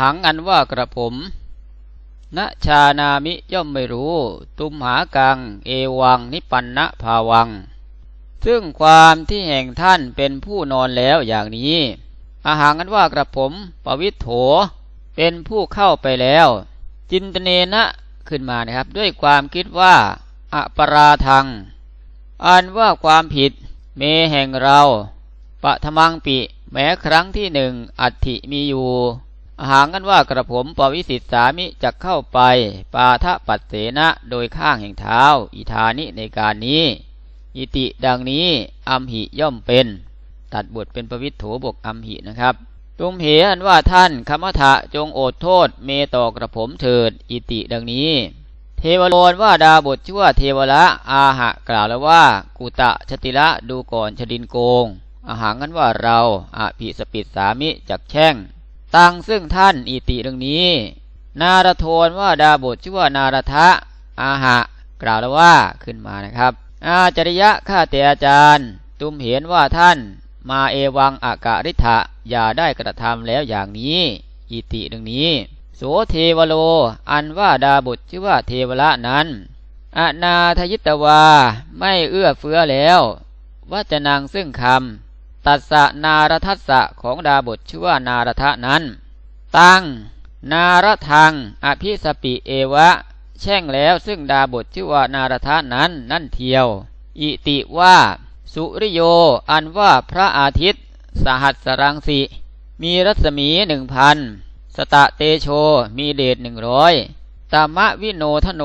หังอันว่ากระผมณชานามิย่อมไม่รู้ ตุมหากัง เอวังนิปันนะภาวัง ซึ่งความที่แห่งท่านเป็นผู้นอนแล้วอย่างนี้อาหารอันว่ากระผมปวิโถ เป็นผู้เข้าไปแล้ว จินตเนนะขึ้นมานะครับ ด้วยความคิดว่าอปราทัง อันว่าความผิดเมแห่งเราปะทมังปิ แม้ครั้งที่หนึ่งอัติมีอยู่ หารกันว่ากระผมปวิสิตสามิจะเข้าไปปาทะปัสเสนะโดยข้างแห่งเท้า อิธานิในการนี้ อิติดังนี้อัมหิย่อมเป็น ตัดบทเป็นปวิทโถบกอัมหินะครับตุมเหอันว่าท่านคมทะจงโอดโทษ เมต่อกระผมเถิด อิติดังนี้ เทวโลนว่าดาบทชื่อว่าเทวละอาหะกล่าวแล้วว่า กุตะชติละดูก่อนชดินโกงอาหารกันว่าเราอภิสปิดสามิจักแช่ง ตังซึ่งท่านอิติดังนี้ นารโทนว่าดาบทชื่อว่านารทะอาหะ กล่าวแล้วว่าขึ้นมานะครับ อาจริยะข้าแต่อาจารย์ ตุมเห็นว่าท่านมาเอวังอากาฤิธะอย่าได้กระทำแล้วอย่างนี้ อิติดังนี้โสเทวโล อันว่าดาบทชื่อว่าเทวละนั้นอนาทยิตวาไม่เอื้อเฟื้อแล้วว่าจะนางซึ่งคำ ตัสสะนารทัสสะของดาบทชื่อว่านารทะนั้น ตังนารทังอภิสปิเอวะ แช่งแล้วซึ่งดาบทชื่อว่านารทะนั้นนั่นเทียว อิติว่า สุริโย อันว่าพระอาทิตย์ สหัสรังสีมีรัศมีหนึ่งพันสตะเตโชมีเดชหนึ่งร้อยตามะวิโนทโน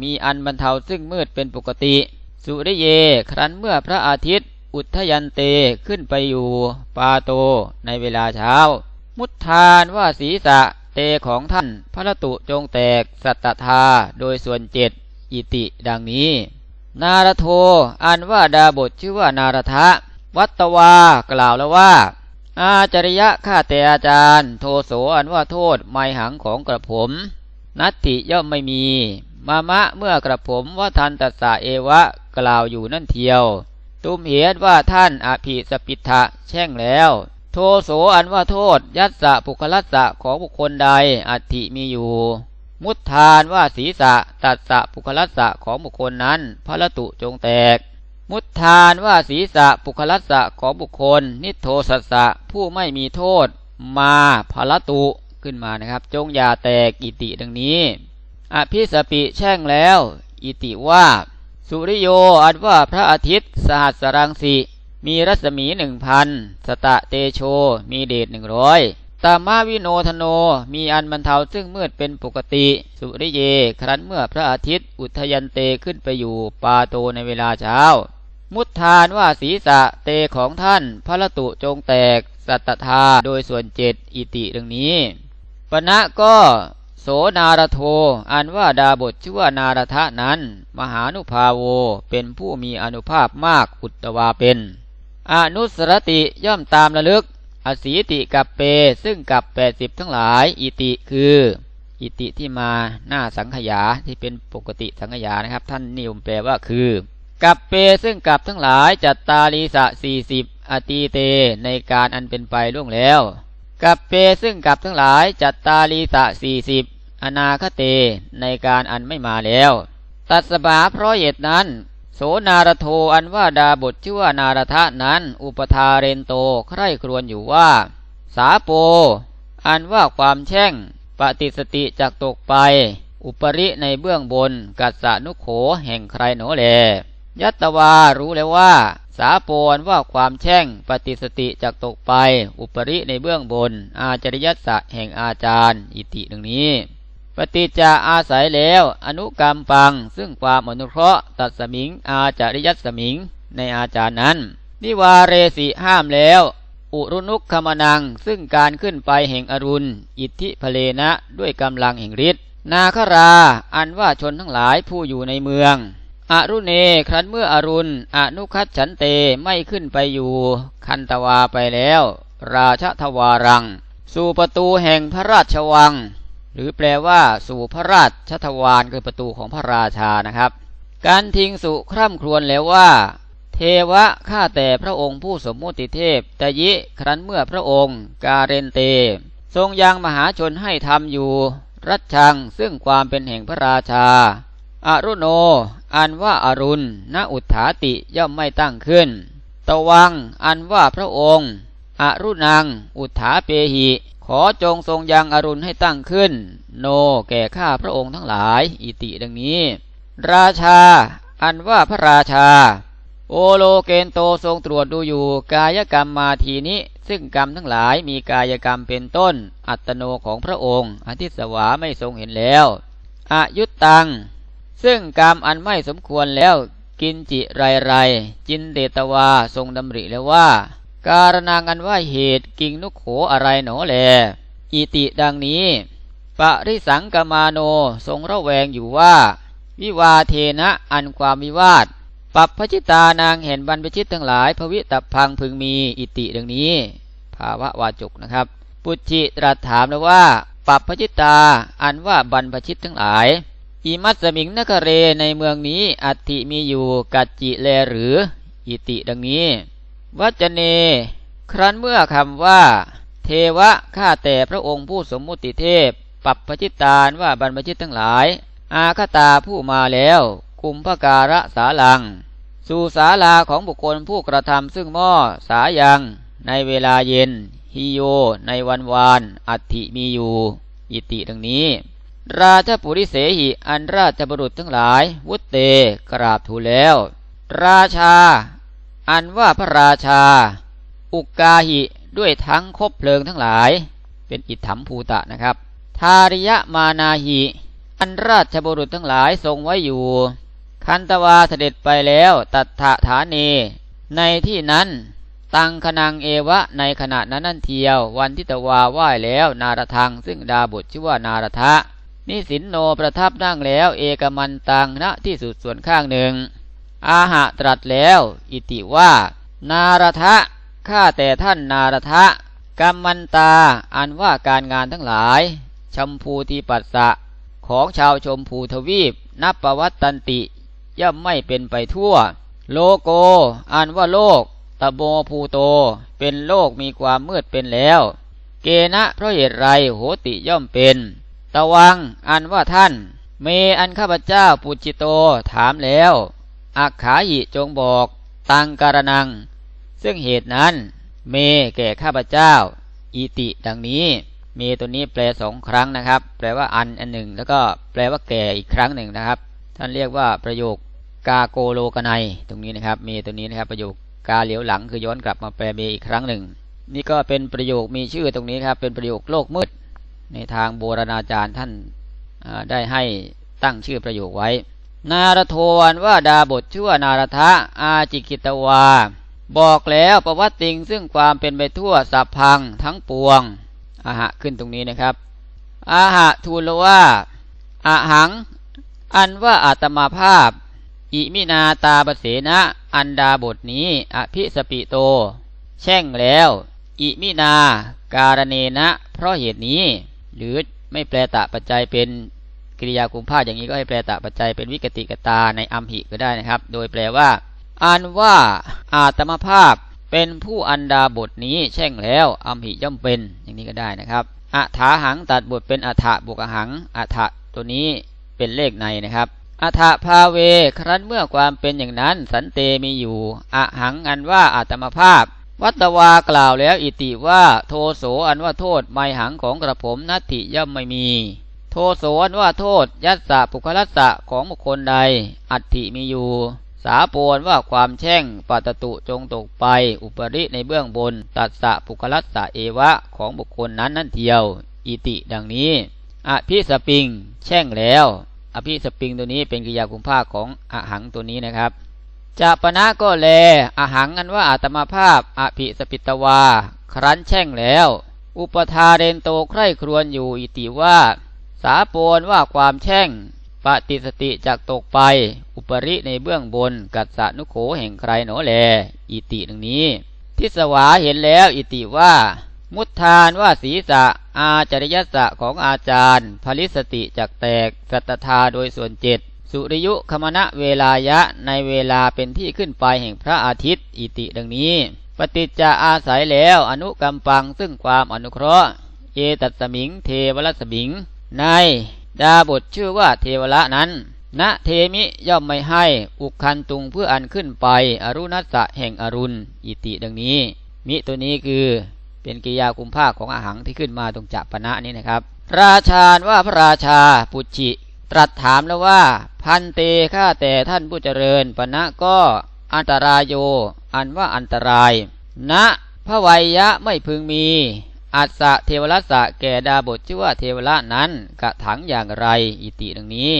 มีอันบรรเทาซึ่งมืดเป็นปกติ สุริเย ครั้นเมื่อพระอาทิตย์ อุทยันเตขึ้นไปอยู่ปาโตในเวลาเช้า มุทธานว่าศีสะเตของท่านพระตุจงแตกสัตธาโดยส่วนเจ็ดอิติดังนี้ นารโทอันว่าดาบทชื่อว่านารทะ วัตวากล่าวแล้วว่า อาจริยะข้าแต่อาจารย์ โทโสอันว่าโทษไม่หังของกระผม นัตติย่อมไม่มี มามะเมื่อกระผมว่าทันตัสสะเอวะกล่าวอยู่นั่นเทียว ตุมเหตุว่าท่านอภิสปิทะแช่งแล้ว โทโสอันว่าโทษ ยัตสะปุคลัสสะของบุคคลใดอัติมีอยู่ มุทธานว่าศีสะตัดสะปุคลัสสะของบุคคลนั้นพระตุจงแตก มุทธานว่าศีสะปุคลัสสะของบุคคล นิโทสัสสะผู้ไม่มีโทษ มาพระตุขึ้นมานะครับ จงอย่าแตกอิติดังนี้ อภิสปิแช่งแล้ว อิติว่า สุริโยอันว่าพระอาทิตย์ สหัสรังสีมีรัศมีหนึ่งพันสตะเตโช มีเดชหนึ่งร้อยตามาวิโนธโน มีอันบรรเทาซึ่งมืดเป็นปกติ สุริเย ครั้นเมื่อพระอาทิตย์อุทยันเตขึ้นไปอยู่ปาโตในเวลาเช้า มุทานว่าศีสะเตของท่านพระตุจงแตก สัตธาโดยส่วนเจ็ดอิติดังนี้ปณะก็ โสนารโท อันว่าดาบทชื่อว่านารทะนั้น มหานุภาโว เป็นผู้มีอนุภาพมากอุตวาเป็น อนุสรติย่อมตามระลึก อสีติกับเป ซึ่งกับแปดสิบทั้งหลาย อิติคือ อิติที่มาหน้าสังขยาที่เป็นปกติสังขยานะครับ ท่านนิยมแปลว่าคือกับเปซึ่งกับทั้งหลายจัตตาลีสะสี่สิบอตีเต ในการอันเป็นไปล่วงแล้ว กับเปซึ่งกับทั้งหลายจัตตาลีสะสี่สิบ อนาคเตในการอันไม่มาแล้ว ตัดสบาเพราะเหตุนั้น โสนารโทอันว่าดาบทชื่อว่านารทะนั้น อุปทาเรนโตใคร่ครวญอยู่ว่า สาโป อันว่าความแช่ง ปฏิสติจากตกไป อุปริในเบื้องบน กัสสนุโขแห่งใครหนอแล ยัตวารู้แล้วว่า สาโปนว่าความแช่ง ปฏิสติจากตกไป อุปริในเบื้องบน อาจริยัสสะแห่งอาจารย์ อิติหนึ่งนี้ ปฏิจจาอาศัยแล้ว อนุกรรมปัง ซึ่งความอนุเคราะห์ตัดสมิง อาจาริยัตสมิง ในอาจารย์นั้น นิวาเรสิห้ามแล้ว อุรุนุกขมนัง ซึ่งการขึ้นไปแห่งอรุณ อิทธิพเลนะด้วยกำลังแห่งฤทธิ์นาครา อันว่าชนทั้งหลายผู้อยู่ในเมืองอรุเนครั้นเมื่ออรุณ อนุคัตฉันเตไม่ขึ้นไปอยู่ คันตวาไปแล้ว ราชทวารัง สู่ประตูแห่งพระราชวัง หรือแปลว่าสู่พระราชทวารคือประตูของพระราชานะครับ การทิ้งสุคร่ำครวญแล้วว่า เทวะข้าแต่พระองค์ผู้สมมุติเทพตยิครั้นเมื่อพระองค์ กาเรนเต ทรงยังมหาชนให้ทำอยู่ รัชชังซึ่งความเป็นแห่งพระราชาอารุโน อันว่าอารุณณอุทธาติย่อมไม่ตั้งขึ้น ตวัง อันว่าพระองค์อรุนัง อุทธาเปหิ ขอจงทรงยังอรุณให้ตั้งขึ้น โนแก่ข้าพระองค์ทั้งหลาย อิติดังนี้ ราชา อันว่าพระราชา โอโลเกนโตทรงตรวจดูอยู่ กายกรรมมาทีนี้ ซึ่งกรรมทั้งหลายมีกายกรรมเป็นต้น อัตโนของพระองค์อธิสวาไม่ทรงเห็นแล้วอายุตตัง ซึ่งกรรมอันไม่สมควรแล้วกินจิไรไร จินเดตวาทรงดำริแล้วว่า การนางันว่าเหตุกิงนุโขอะไรหนอแล อิติดังนี้ ปริสังกมาโนทรงระแวงอยู่ว่า วิวาเทนะอันความวิวาท ปับพจิตานางเห็นบรรพชิตทั้งหลายภวิตับพังพึงมีอิติดังนี้ ภาวะวาจุกนะครับ ปุจิตรัสถามแล้วว่า ปับพจิตาอันว่าบรรพชิตทั้งหลายอิมัสมิงนคเรในเมืองนี้อัติมีอยู่กัจจิแลหรือ อิติดังนี้ วัจเน ครั้นเมื่อคำว่า เทวะข้าแต่พระองค์ผู้สมมุติเทพ ปรับพจิตานว่าบรรพชิตทั้งหลาย อาคตาผู้มาแล้ว กุมภการะสาลัง สู่ศาลาของบุคคลผู้กระทำซึ่งหม้อสายังในเวลาเย็นฮิโย ในวันวาน อัติมีอยู่ อิติดังนี้ ราชปุริเสหิ อันราชบุรุษทั้งหลาย วุตเต กราบทูลแล้ว ราชา อันว่าพระราชา อุกกาหิด้วยทั้งคบเพลิงทั้งหลาย เป็นอิทธรรมภูตะนะครับ ทาริยมานาหิ อันราชบุรุษทั้งหลายทรงไว้อยู่ คันตวาเสด็จไปแล้วตัทธฐานีในที่นั้นตังคนังเอวะในขณะนั้นนั่นเทียว วันทิตวาไหว้แล้วนารทังซึ่งดาบทชื่อว่านารทะนิสินโนประทับนั่งแล้วเอกมันตังณที่สุดส่วนข้างหนึ่ง อาหะตรัสแล้ว อิติว่า นารทะข้าแต่ท่านนารทะกัมมันตา อันว่าการงานทั้งหลาย ชมพูทีปัสสะ ของชาวชมพูทวีป นับประวัตตันติ ย่อมไม่เป็นไปทั่ว โลโก อันว่าโลก ตะโบภูโต เป็นโลกมีความมืดเป็นแล้ว เกณะเพราะเหตุไรโหติย่อมเป็น ตะวัง อันว่าท่าน เมอันข้าพเจ้าปุจิโตถามแล้ว อักขาหิจงบอกตังการนัง ซึ่งเหตุนั้น เมแก่ข้าพเจ้า อิติดังนี้ เมตัวนี้แปลสองครั้งนะครับ แปลว่าอันอันหนึ่ง แล้วก็แปลว่าแก่อีกครั้งหนึ่งนะครับ ท่านเรียกว่าประโยคกาโกโลกนัยตรงนี้นะครับ เมตัวนี้นะครับ ประโยคกาเหลียวหลังคือย้อนกลับมาแปลเมอีกครั้งหนึ่ง นี่ก็เป็นประโยคมีชื่อตรงนี้ครับเป็นประโยคโลกมืด ในทางโบราณอาจารย์ท่านได้ให้ตั้งชื่อประโยคไว้ นารโทวนว่าดาบทชื่อว่านารทะอาจิกิตวา บอกแล้วประวัติติงซึ่งความเป็นไปทั่วสัพพังทั้งปวงอาหะขึ้นตรงนี้นะครับอาหะทูลว่าอาหัง อันว่าอาตมาภาพ อิมินาตาบเสนะอันดาบทนี้อภิสปิโต แช่งแล้ว อิมินาการเนนะ เพราะเหตุนี้ หรือไม่แปลตะปัจจัยเป็น กริยาคุมภาอย่างนี้ก็ให้แปลตะปัจจัยเป็นวิกติกตาในอัมหิก็ได้นะครับ โดยแปลว่าอันว่าอาตมภาพเป็นผู้อันดาบทนี้แช่งแล้วอัมหิย่อมเป็นอย่างนี้ก็ได้นะครับอัฐาหังตัดบทเป็นอัฐะบวกหังอัฐะตัวนี้เป็นเลขในนะครับอัฐภาเว ครั้นเมื่อความเป็นอย่างนั้นสันเตมีอยู่อะหังอันว่าอาตมภาพ วัตวากล่าวแล้วอิติว่าโทโสอันว่าโทษไม่หังของกระผมนัตถิย่อมไม่มี ทโสนว่าโทษ ยัตสะปุคลัสสะของบุคคลใด อัตถิมีอยู่ สาโปนว่าความแช่งปัตตุจงตกไป อุปริในเบื้องบน ตัสสะปุคลัสสะเอวะของบุคคลนั้นนั่นเทียว อิติดังนี้ อภิสปิง แช่งแล้ว อภิสปิงตัวนี้เป็นกิริยาคุมภาคของอหังตัวนี้นะครับจะปนะก็แล อหังอันว่าอาตมาภาพ อภิสปิตวา ครั้นแช่งแล้ว อุปทาเรนโตใคร่ครวญอยู่อิติว่า สาปนว่าความแช่งปฏิสติจากตกไป อุปริในเบื้องบน กัสสนุโขแห่งใครหนอแล อิติดังนี้ ทิสวาเห็นแล้วอิติว่า มุทานว่าศีสะอาจริยสะของอาจารย์ผลิสติจากแตก สัตธาโดยส่วนเจ็ดสุริยุคมณะเวลายะในเวลาเป็นที่ขึ้นไปแห่งพระอาทิตย์ อิติดังนี้ ปฏิจจะอาศัยแล้วอนุกรรมปังซึ่งความอนุเคราะห์เอตัสมิง เทวรัสมิง ในดาบทชื่อว่าเทวละนั้นณเทมิย่อมไม่ให้อุคันตุงเพื่ออันขึ้นไป อรุณัสสะแห่งอรุณ อิติดังนี้ มิตัวนี้คือเป็นกิยาคุมภาคของอาหังที่ขึ้นมาตรงจัปณะนี้นะครับ ราชาว่าพระราชาปุจิตรัสถามแล้วว่า พันเตข้าแต่ท่านผู้เจริญปณะก็อันตรายโย อันว่าอันตรายณพระวัยยะไม่พึงมี อัสสะเทวรัสะแก่ดาบทชื่อว่าเทวละนั้นกระถังอย่างไรอิติดังนี้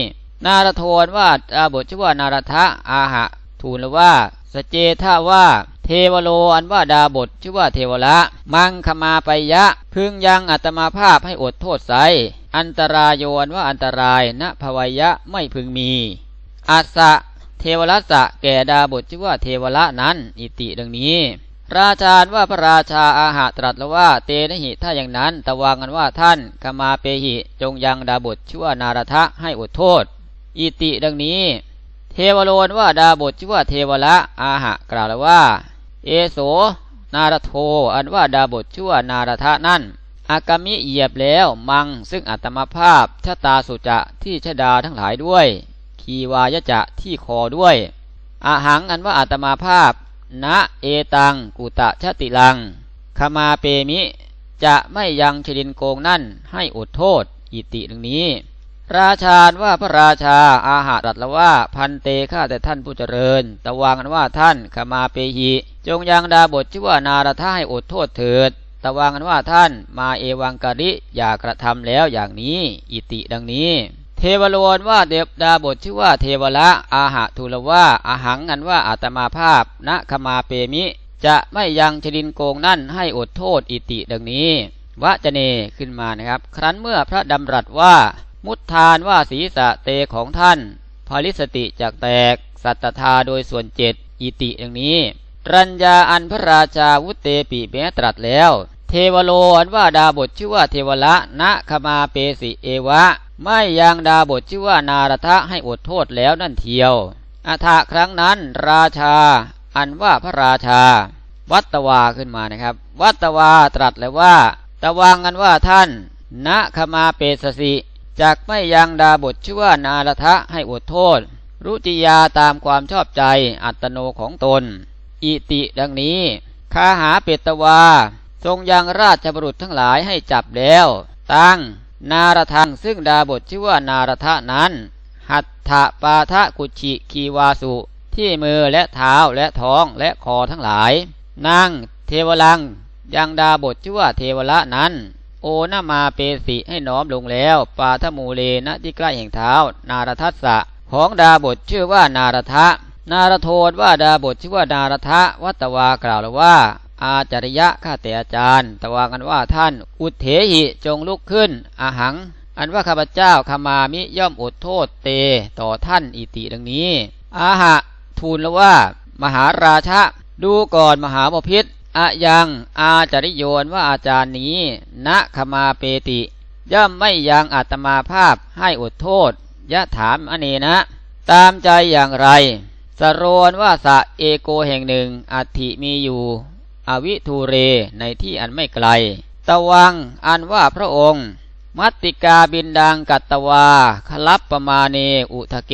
นารโทนว่าดาบทชื่อว่านารทะอาหะทูลว่าสเจท่าว่าเทวโลอันว่าดาบทชื่อว่าเทวละ มังคมาไปยะ พึงยังอัตมาภาพให้อดโทษไซอันตรายโยนว่าอันตรายณภวัยยะไม่พึงมีอัสสะเทวรัสสะแก่ดาบทชื่อว่าเทวละนั้น อิติดังนี้ ราชาว่าพระราชาอาหาตรัสแล้วว่า เตนหิถ้าอย่างนั้นตะวางกันว่าท่านกมาเปหิจงยังดาบทชื่วนารทะให้อดโทษ อิติดังนี้ เทวโลนว่าดาบทชื่วเทวละอาหะกล่าวแล้วว่า เอโส นารโทอันว่าดาบทชื่วนารทะนั่นอากามิเหยียบแล้วมังซึ่งอัตมาภาพชะตาสุจะที่ชดาทั้งหลายด้วย คีวายจะที่คอด้วยอาหังอันว่าอัตมาภาพ ณเอตังกุตะชติลังขมาเปมิ จะไม่ยังชลินโกงนั่นให้อดโทษ อิติดังนี้ ราชาว่าพระราชาอาหารัตละว่าพันเตข้าแต่ท่านผู้เจริญ ตะวางกันว่าท่านขมาเปหิ จงยังดาบทชื่อว่านารทาให้อดโทษเถิด ตะวางกันว่าท่านมาเอวังกะริอย่ากระทำแล้วอย่างนี้ อิติดังนี้ เทวโลนว่าเดบดาบทชื่อว่าเทวละอาหะทูลว่าอาหังอันว่าอาตมาภาพณขมาเปมิ จะไม่ยังชลินโกงนั่นให้อดโทษอิติดังนี้วะจะเนขึ้นมานะครับ ครั้นเมื่อพระดำรัสว่า มุทานว่าศีรษะเตของท่านภาริสติจากแตก สัตธาโดยส่วนเจ็ดอิติอย่างนี้ รัญญาอันพระราชาวุตเตปิเมตรัสแล้ว เทวโลอันว่าดาบทชื่อว่าเทวละณขมาเปสิเอวะ ไม่ยังดาบทชื่อว่านารทะให้อดโทษแล้วนั่นเทียวอัฐะครั้งนั้นราชา อันว่าพระราชา วัตวาขึ้นมานะครับ วัตวาตรัสเลยว่าตะวางกันว่าท่านณขมาเปสสิจากไม่ยังดาบทชื่อว่านารทะให้อดโทษ รุจิยาตามความชอบใจอัตโนของตน อิติดังนี้คาหาเปตวา ทรงยังราชบุรุษทั้งหลายให้จับแล้ว ตั้ง นารทังซึ่งดาบทชื่อว่านารทะนั้น หัตถปาทะกุชิคีวาสุที่มือและเท้าและท้องและคอทั้งหลายนั่งเทวลังยังดาบทชื่อว่าเทวละนั้น โอนามาเปสิให้น้อมลงแล้ว ปาทมูเลนะที่ใกล้แห่งเท้า นารทัสสะของดาบทชื่อว่านารทะ นารโทนว่าดาบทชื่อว่านารทะวัตวากล่าวแล้วว่า อาจาริยะข้าแต่อาจารย์ ตวากันว่าท่าน อุเถหิจงลุกขึ้น อาหัง อันว่าข้าพเจ้าขมามิย่อมอดโทษเต ต่อท่านอิติดังนี้ อาหะ ทูลแล้วว่า มหาราชะ ดูก่อนมหาบพิษอะยังอาจาริโยนว่าอาจารย์นี้ณขมาเปติ ย่อมไม่ยังอาตมาภาพให้อดโทษ ยะถามอเนนะ ตามใจอย่างไร สโรนว่าสะเอโกแห่งหนึ่งอัติมีอยู่ อวิทูเรในที่อันไม่ไกลตะวังอันว่าพระองค์ มัตติกาบินดังกัตตวาคลับประมาเนอุทะเก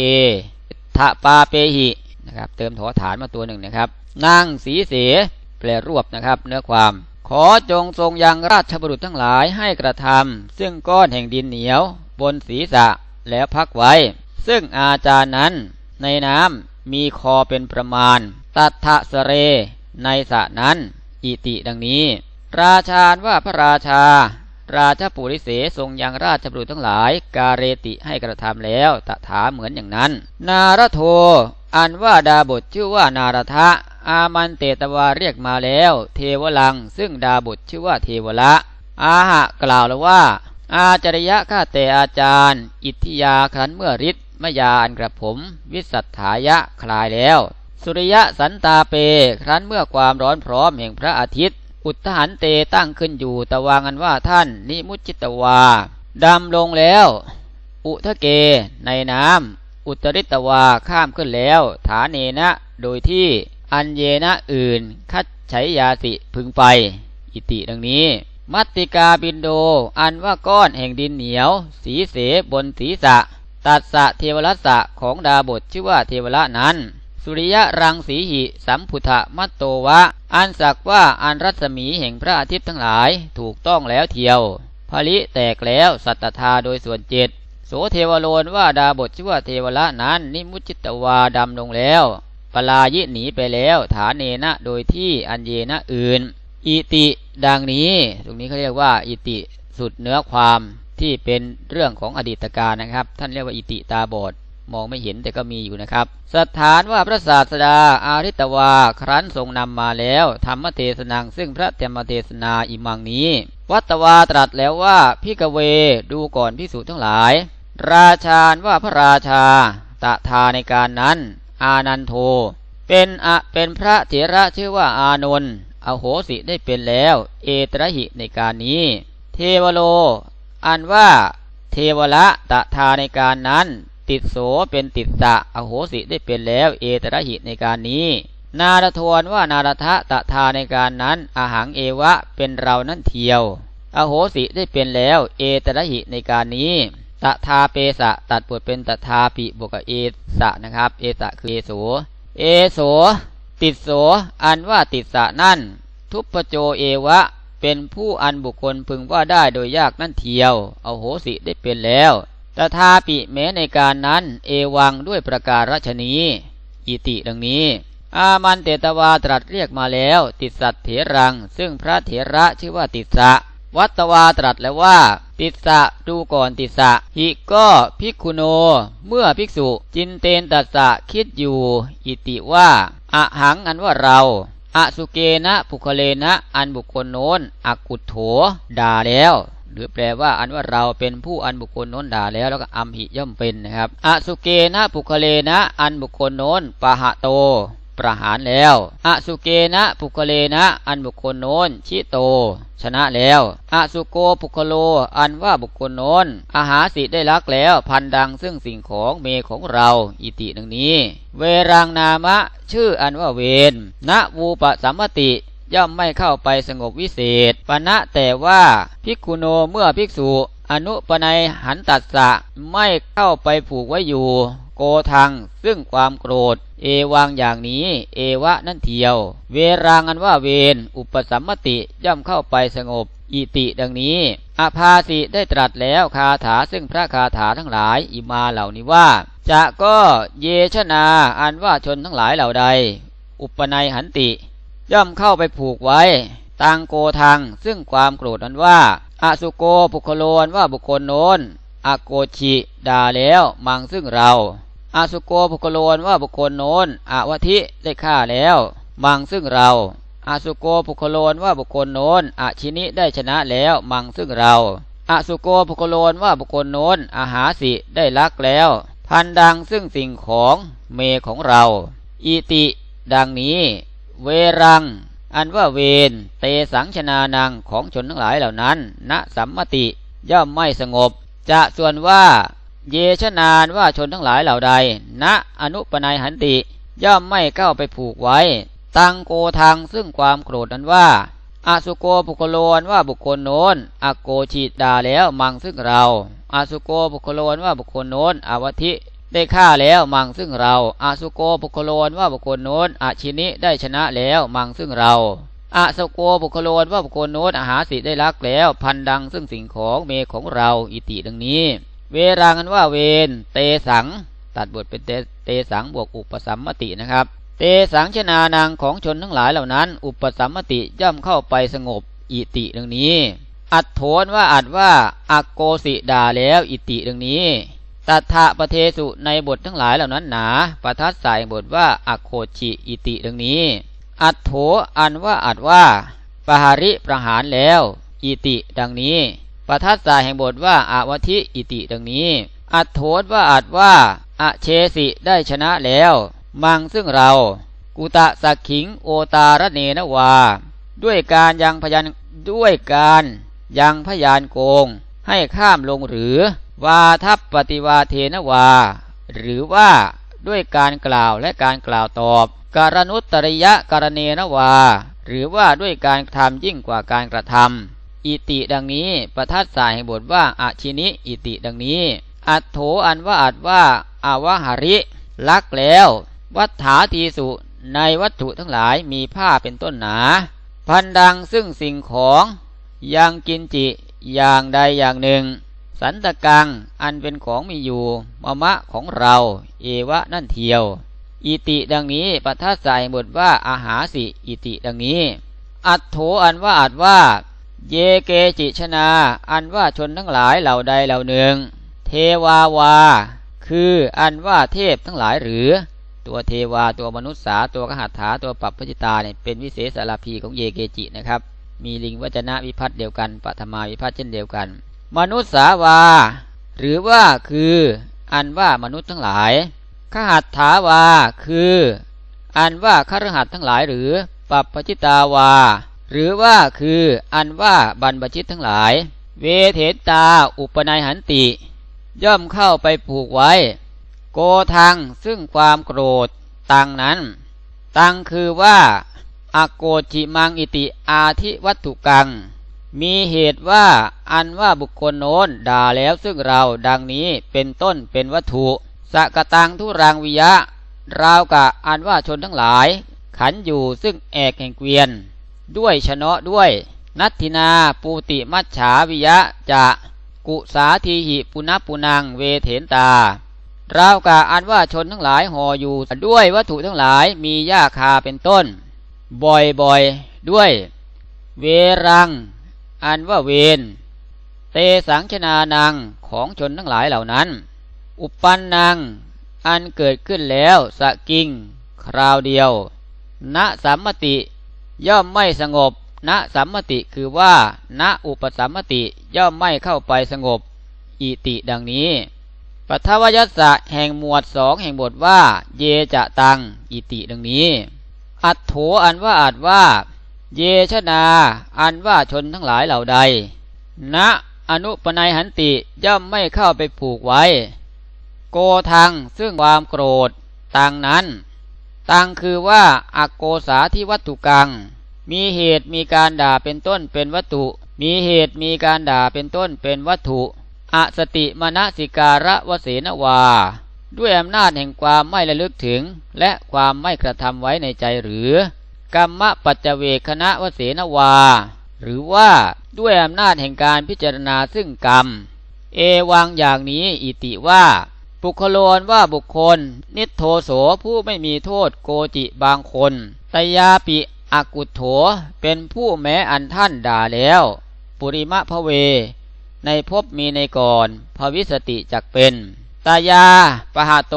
ทะปาเปหินะครับเติมถอฐานมาตัวหนึ่งนะครับนางสีเสแปลรวบนะครับ เนื้อความ ขอจงทรงยังราชบุรุษทั้งหลายให้กระทำซึ่งก้อนแห่งดินเหนียว บนศีรษะแล้วพักไว้ ซึ่งอาจารย์นั้นในน้ำมีคอเป็นประมาณ ตัทธะสเร ในสระนั้น อิติดังนี้ ราชาว่าพระราชา ราชปุริเสทรงยังราชบุรุษทั้งหลาย กาเรติให้กระทำแล้วตถาเหมือนอย่างนั้น นารโท อันว่าดาบทชื่อว่านารทะ อามันเตตวาเรียกมาแล้ว เทวลัง ซึ่งดาบทชื่อว่าเทวละอาหะกล่าวแล้วว่า อาจริยะข้าแต่อาจารย์ อิทธิยาครั้นเมื่อฤทธิ์มยาอันกระผม วิสัทธายะคลายแล้ว สุริยะสันตาเป ครั้นเมื่อความร้อนพร้อมแห่งพระอาทิตย์ อุทหันเตตั้งขึ้นอยู่ตะวางันว่าท่าน นิมุจิตวาดำลงแล้ว อุทะเก ในน้ำอุตริตวาข้ามขึ้นแล้ว ฐานเนนะ โดยที่อันเยนะอื่น คัดใช้ยาสิพึงไป อิติดังนี้ มัตติกาบินโด อันว่าก้อนแห่งดินเหนียว สีเสบนศีรษะ ตัดสะเทวรัสะของดาบทชื่อว่าเทวละนั้น สุริยะรังสีหิ สัมพุทธมัตโตวะ อันสักว่าอันรัศมีแห่งพระอาทิตย์ทั้งหลายถูกต้องแล้วเทียวภลิแตกแล้วสัตตธาโดยส่วนเจ็ดโสเทวโลนว่าดาบทชื่อว่าเทวละนั้น นิมุจิตวาดำลงแล้วปลายิหนีไปแล้วฐานเนนะโดยที่อันเยนะอื่น อิติดังนี้ ตรงนี้เขาเรียกว่า อิติสุดเนื้อความที่เป็นเรื่องของอดีตการนะครับ ท่านเรียกว่าอิติตาบอด มองไม่เห็นแต่ก็มีอยู่นะครับ สถานว่าพระศาสดาอาริตวา ครั้นทรงนำมาแล้ว ธรรมเทศนัง ซึ่งพระธรรมเทศนาอิมังนี้ วัตวาตรัสแล้วว่าพิกเวดูก่อนพิสูจน์ทั้งหลาย ราชาว่าพระราชา ตะทาในการนั้น อานันโท เป็นอะเป็นพระเถระชื่อว่าอานนท์อโหสิได้เป็นแล้ว เอตระหิในการนี้ เทวโล อันว่าเทวละตะทาในการนั้น ติดโสเป็นติดสะอโหสิได้เป็นแล้วเอตระหิในการนี้ นาดทวนว่านาดทะตะทาในการนั้นอาหังเอวะเป็นเรานั่นเทียว อโหสิได้เป็นแล้วเอตระหิในการนี้ตทาเปสะตัดบทเป็นตทาปิบวกเอสะนะครับ เอสะคือเอโสเอโสติดโสอันว่าติดสะนั่น ทุปโจเอวะเป็นผู้อันบุคคลพึงว่าได้โดยยากนั่นเทียว เอาโหสิได้เป็นแล้ว ตถาปิแม้ในการนั้น เอวังด้วยประการรัชนีอิติดังนี้ อามันเตตวาตรัสเรียกมาแล้ว ติสัตเถรัง ซึ่งพระเถระชื่อว่าติสะวัตวาตรัสแล้วว่า ติสะดูก่อนติสะหิก็ภิกขุโน เมื่อภิกษุ จินเตนตัสสะคิดอยู่ อิติว่าอะหังอันว่าเราอสุเกนะภุคเลนะ อันบุคคลโน้นอกุโถด่าแล้ว หรือแปลว่าอันว่าเราเป็นผู้อันบุคคลโน้นด่าแล้วแล้วก็อัมหิย่อมเป็นนะครับอสุเกนะภุคเลนะ อันบุคคลโน้นปะหะโต ประหารแล้วอสุเกนะภุคเลนะ อันบุคคลโน้นชิโต ชนะแล้วอสุโกภุคโล อันว่าบุคคลโน้นอาหาสิได้ลักแล้วพันดังซึ่งสิ่งของเมของเราอิติดังนี้ เวรังนามะ ชื่ออันว่าเวนณวูปสัมมติ ย่อมไม่เข้าไปสงบวิเศษปณะแต่ว่าภิกขุโนเมื่อภิกษุอนุปนัยหันตัสสะไม่เข้าไปผูกไว้อยู่ โกทังซึ่งความโกรธ เอวังอย่างนี้ เอวะนั่นเทียว เวรังอันว่าเวนอุปสัมมติย่อมเข้าไปสงบ อิติดังนี้อภาสิได้ตรัสแล้วคาถาซึ่งพระคาถาทั้งหลายอิมาเหล่านี้ว่า จะก็เยชนาอันว่าชนทั้งหลายเหล่าใด อุปนัยหันติ ย่อมเข้าไปผูกไว้ตังโกทัง ซึ่งความโกรธนั้นว่าอสุโกปุคโลนว่าบุคคลโน้นอโกชิด่าแล้วมังซึ่งเราอาสุโกภุกโลนว่าบุคคลโน้นอวทิได้ฆ่าแล้วมังซึ่งเราอาสุโกภุกโลนว่าบุคคลโน้นอาชินิได้ชนะแล้วมังซึ่งเราอาสุโกภุกโลนว่าบุคคลโน้นอาหาสิได้ลักแล้ว พันดังซึ่งสิ่งของเมของเราอิติ ดังนี้ เวรัง อันว่าเวนเตสังชนานังของชนทั้งหลายเหล่านั้นณสัมมติย่อมไม่สงบ จะส่วนว่า เยชนานว่าชนทั้งหลายเหล่าใด ณอนุปนัยหันติ ย่อมไม่เข้าไปผูกไว้ ตังโกทังซึ่งความโกรธนั้นว่าอาสุโกบุคโลนว่าบุคคลโน้นอโกชิดาแล้วมังซึ่งเราอาสุโกบุคโลนว่าบุคคลโน้นอวทิ ได้ฆ่าแล้วมังซึ่งเรา อาสุโกบุคโลนว่าบุคคลโน้นอาชินิได้ชนะแล้วมังซึ่งเราอาสุโกบุคโลนว่าบุคคลโน้นอาหาสิได้ลักแล้ว พันดังซึ่งสิ่งของเมของเราอิติดังนี้ เวรางันว่าเวนเตสัง ตัดบทเป็นเตเตสังบวกอุปสัมมตินะครับ เตสังชนานางของชนทั้งหลายเหล่านั้น อุปสัมมติย่อมเข้าไปสงบอิติดังนี้ อัดโถนว่าอัดว่าอโกสิดาแล้วอิติดังนี้ ตัทะประเทสุในบททั้งหลายเหล่านั้นหนาประทัดใส่บทว่าอโคชิอิติดังนี้ อัดโถอันว่าอัดว่าปหาริประหารแล้ว อิติดังนี้ประทัดสาแห่งบทว่าอาวทิอิติดังนี้ อัดโทษว่าอัดว่าอเชสิได้ชนะแล้ว มังซึ่งเรา กุตะสักขิงโอตารเนนวา ด้วยการยังพยานด้วยการยังพยานโกง ให้ข้ามลงหรือ วาทัพปฏิวาเทนวา หรือว่าด้วยการกล่าวและการกล่าวตอบการนุตริยะการเนนวา หรือว่าด้วยการทำยิ่งกว่าการกระทำอิติดังนี้ประทัดสายแห่งบทว่าอาชินิอิติดังนี้ อัตโถอันว่าอัดว่าอาวหาริลักแล้ว วัฏฐาทีสุในวัตถุทั้งหลายมีผ้าเป็นต้นหนา พันดังซึ่งสิ่งของยังกินจิอย่างใดอย่างหนึ่ง สันตกัง อันเป็นของมีอยู่มะมะของเรา เอวะนั่นเทียว อิติดังนี้ปัทัสใส่บทว่าอาหาสิอิติดังนี้ อัตโถอันว่าอัดว่า เยเกจิชนา อันว่าชนทั้งหลายเหล่าใดเหล่าหนึ่ง เทวาวา คืออันว่าเทพทั้งหลายหรือ ตัวเทวาตัวมนุษย์สาตัวกหัตถาตัวปัปพจิตาเนี่ยเป็นวิเศษสารพีของเยเกจินะครับ มีลิงวัจนะวิพัตเดียวกันปัทมาวิพัตเช่นเดียวกัน มนุษย์สาวา หรือว่าคือ อันว่ามนุษย์ทั้งหลายขหัตถาวา คือ อันว่าครหัสทั้งหลายหรือปัปปจิตาวา หรือว่าคือ อันว่าบรรพชิตทั้งหลาย เวเทตาอุปนัยหันติ ย่อมเข้าไปผูกไว้ โกทังซึ่งความโกรธตังนั้น ตังคือว่าอโกจิมังอิติอาทิวัตถุกัง มีเหตุว่าอันว่าบุคคลโน้นด่าแล้วซึ่งเราดังนี้เป็นต้นเป็นวัตถุสกตังทุรังวิยะ ราวกะอันว่าชนทั้งหลาย ขันอยู่ซึ่งแอกแห่งเกวียน ด้วยชนะด้วย นัตถินาปูติมัจฉาวิยะจะกุสาทีหิปุณปุนังเวเถนตาราวกะอันว่าชนทั้งหลายห่ออยู่ด้วยวัตถุทั้งหลายมีหญ้าคาเป็นต้น บ่อยๆด้วย เวรัง อันว่าเวนเตสังชนานังของชนทั้งหลายเหล่านั้น อุปันนัง อันเกิดขึ้นแล้วสะกิง คราวเดียว ณสัมมติ ย่อมไม่สงบ ณสัมมติคือว่า ณอุปสัมมติย่อมไม่เข้าไปสงบ อิติดังนี้ ปัทวยัสสะแห่งหมวดสองแห่งบทว่า เยจะตัง อิติดังนี้ อัตโถอันว่าอาจว่า เยชนา อันว่าชนทั้งหลายเหล่าใดณอนุปนัยหันติย่อมไม่เข้าไปผูกไว้ โกทังซึ่งความโกรธตังนั้นตังคือว่าอักโกสาที่วัตถุกัง มีเหตุมีการด่าเป็นต้นเป็นวัตถุ มีเหตุมีการด่าเป็นต้นเป็นวัตถุ อสติมณสิการะวเสนวา ด้วยอำนาจแห่งความไม่ระลึกถึง และความไม่กระทำไว้ในใจหรือ กรรมปัจเจเวคณะวเสนวา หรือว่าด้วยอำนาจแห่งการพิจารณาซึ่งกรรม เอวังอย่างนี้อิติว่าปุคโลนว่าบุคคล นิโทโสผู้ไม่มีโทษโกจิบางคนตยาปิอากุโถเป็นผู้แม้อันท่านด่าแล้ว ปุริมะพะเว ในภพมีในก่อนภวิสติจักเป็นตายาปหาโต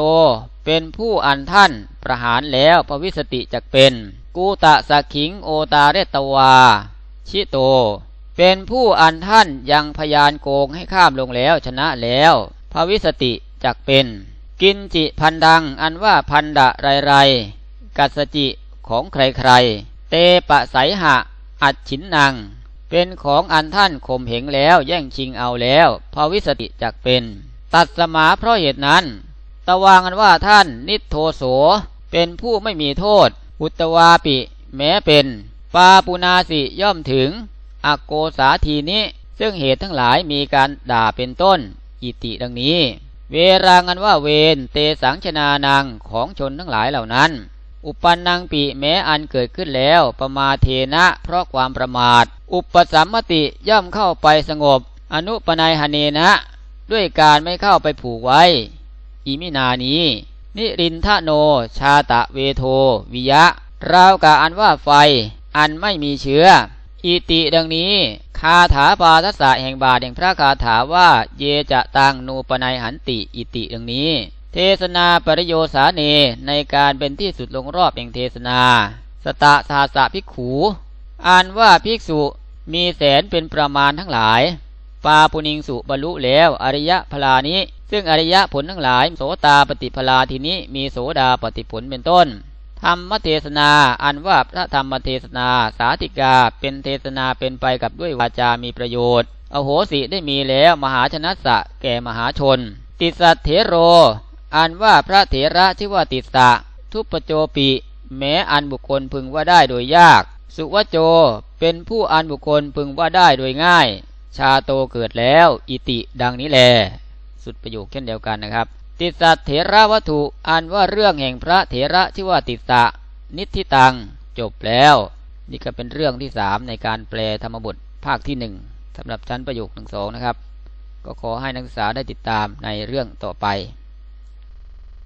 เป็นผู้อันท่านประหารแล้วพวิสติจักเป็น กูตะสกขิงโอตาเรตวา ชิโต เป็นผู้อันท่านยังพยานโกงให้ข้ามลงแล้วชนะแล้วพระวิสติจักเป็น กินจิพันดังอันว่าพันดะไรไรกัสจิของใครๆเตปะไสหะ อัดฉินนางเป็นของอันท่านข่มเหงแล้วแย่งชิงเอาแล้วพวิสติจักเป็น ตัดสมาเพราะเหตุนั้นตะวางกันว่าท่านนิโทโสเป็นผู้ไม่มีโทษ อุตวาปิ แม้เป็น ปาปุนาสิย่อมถึง อโกสาทีนี้ ซึ่งเหตุทั้งหลายมีการด่าเป็นต้น อิติดังนี้ เวรางันว่าเวนเตสังชนานังของชนทั้งหลายเหล่านั้น อุปันนังปีแม้อันเกิดขึ้นแล้ว ประมาเทนะ เพราะความประมาท อุปสัมมติย่อมเข้าไปสงบ อนุปนัยหเนนะ ด้วยการไม่เข้าไปผูกไว้ อิมินานี้ นิรินทโน ชาตะเวโท วิยะ ราวกะอันว่าไฟ อันไม่มีเชื้อ อิติดังนี้ คาถาปาทัสสะแห่งบาทแห่งพระคาถาว่า เยจะตังนูปนัยหันติอิติดังนี้ เทศนาปริโยสาเนในการเป็นที่สุดลงรอบแห่งเทศนา สตะสาสะภิกขูอ่านว่าภิกษุมีแสนเป็นประมาณทั้งหลาย ปาปุณิงสุบรรลุแล้วอริยพลานี้ ซึ่งอริยผลทั้งหลาย โสตาปฏิพลาทีนี้มีโสดาปฏิผลเป็นต้น ธรรมเทศนาอันว่าพระธรรมเทศนาสาธิกาเป็นเทศนาเป็นไปกับด้วยวาจามีประโยชน์ อโหสิได้มีแล้วมหาชนะสะแก่มหาชน ติสัตเถโร อันว่าพระเถระชื่อว่าติสะทุปโจปิ แม้อันบุคคลพึงว่าได้โดยยาก สุวโจเป็นผู้อันบุคคลพึงว่าได้โดยง่าย ชาโตเกิดแล้ว อิติดังนี้แล สุดประโยคเช่นเดียวกันนะครับ ติสัตเถระวัตถุอันว่าเรื่องแห่งพระเถระที่ว่าติสะนิธิตังจบแล้ว นี่ก็เป็นเรื่องที่สามในการแปลธรรมบทภาคที่หนึ่งสำหรับชั้นประโยคหนึ่งสองนะครับ ก็ขอให้นักศึกษาได้ติดตามในเรื่องต่อไป